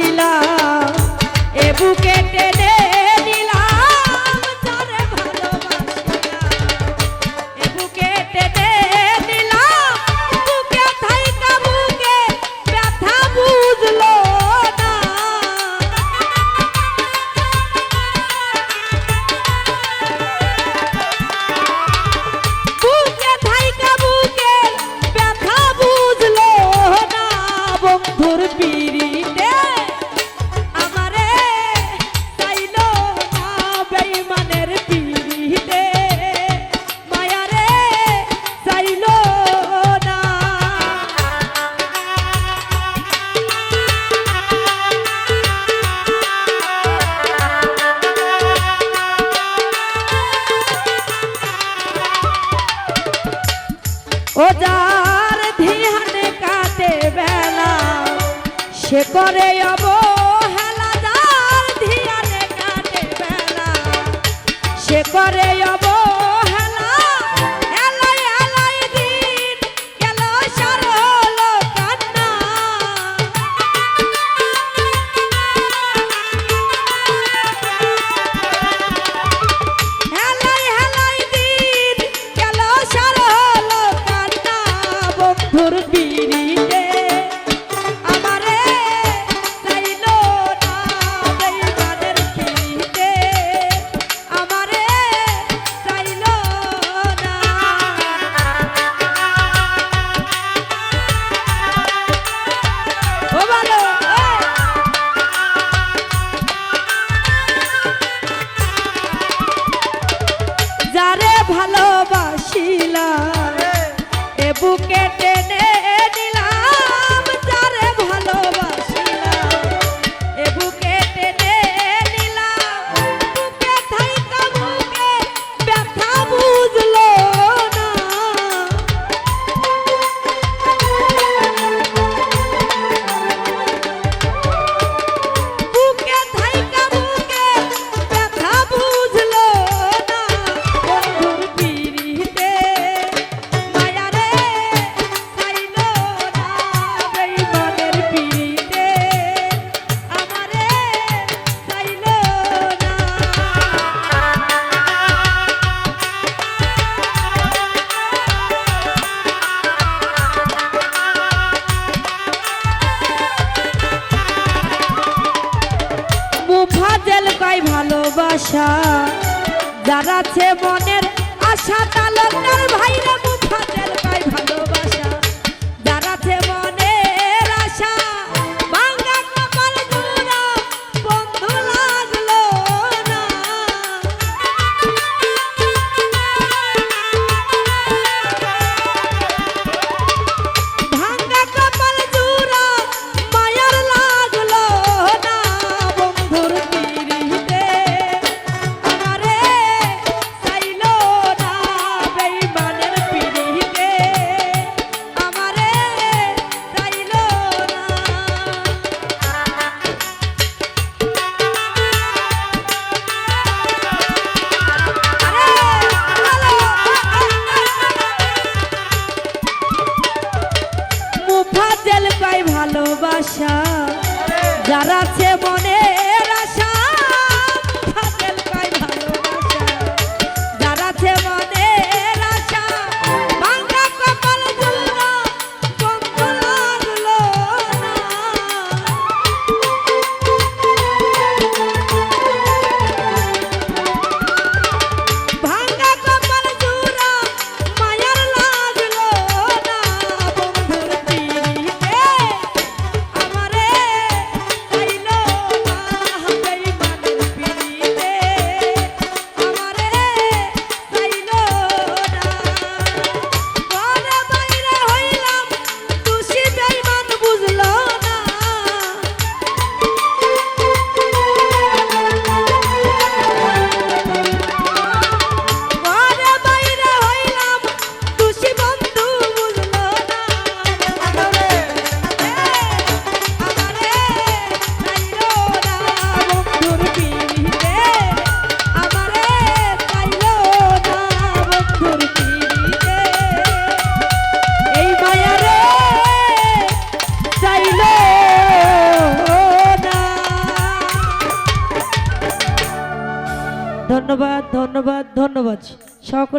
দিলা। এ বুকে টেনে খোদার ধ্যান কাটে বেলা। সে করে অবহেলা যার ধ্যান কাটে বেলা। সে করে অবহেলা ভালোবাসিলা এ বুকে টেনে সবাই ভালোবাসা। যারা মনের আশা তালুকদার ভাইরা ভালোবাসা। যারা আছে ধন্যবাদ ধন্যবাদ ধন্যবাদ। সকল